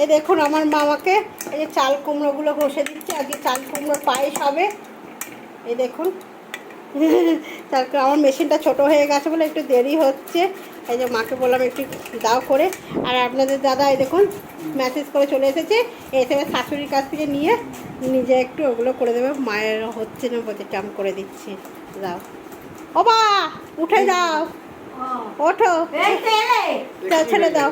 এই দেখুন আমার মামাকে এই যে চাল কুমড়োগুলো ঘষে দিচ্ছে আজকে চাল কুমড়ো পায়েস হবে এই দেখুন। তারপর আমার মেশিনটা ছোট হয়ে গেছে বলে একটু দেরি হচ্ছে এই যে মাকে বললাম একটু দাও করে। আর আপনাদের দাদা এই দেখুন মেসেজ করে চলে এসেছে এসে শাশুড়ির কাছ থেকে নিয়ে নিজে একটু ওগুলো করে দেবে মায়ের হচ্ছে না বলছে চাম করে দিচ্ছি। দাও। ও বা উঠে যাও। ওঠো। দাও, ছেড়ে দাও।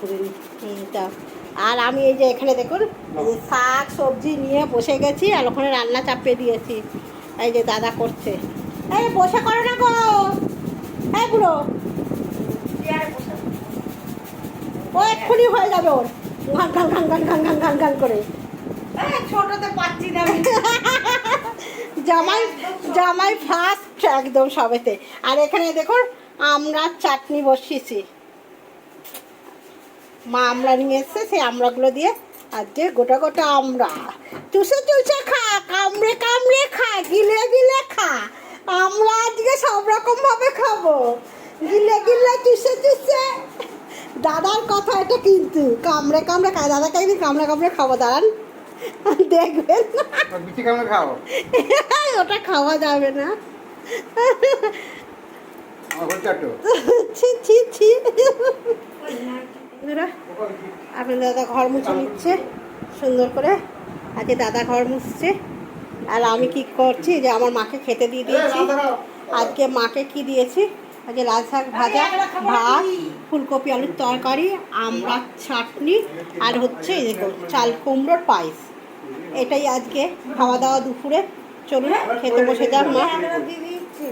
করে আর আমি এই যে এখানে দেখুন শাক সবজি নিয়ে বসে গেছি আর ওখানে রান্না চাপিয়ে দিয়েছি। এই যে দাদা করছে। এই বসে করো না গো। হ্যাঁ গুলো ও এক্ষুনি হয়ে যাবে ওর। ঘান ঘান ঘান ঘান ঘান ঘান ঘান করে। ছোটতে পাচ্ছি না জামাই জামাই ফার্স্ট একদম সবেতে। আর এখানে দেখুন আমরা চাটনি বসিয়েছি। মা আমরা নিয়ে এসছে, সেই আমড়াগুলো দিয়ে আজকে গোটা গোটা আমরা। চুষে চুষে খা, কামড়ে কামড়ে খা, গিলে গিলে খা। আমরা আজকে সব রকম ভাবে খাব। গিলে গিলে, চুষে চুষে। দাদার কথা এটা কিন্তু। কামড়ে কামড়ে খা দাদাকে একদিন কামড়ে কামড়ে খাব, দাঁড়ান। দেখবেন ওটা খাওয়া যাবে না। আপনার দাদা ঘর মুছে নিচ্ছে। সুন্দর করে। আজকে দাদা ঘর মুছছে। আর আমি কি করছি? যে আমার মাকে খেতে দিয়ে দিয়েছি। আজকে মাকে কি দিয়েছি? আজকে লাল শাক ভাজা ভাত ফুলকপি আলুর তরকারি আমরা চাটনি আর হচ্ছে চাল কুমড়োর পায়েস। এটাই আজকে খাওয়া দাওয়া দুপুরে। চলুন খেতে বসে যাক মা। দিচ্ছি।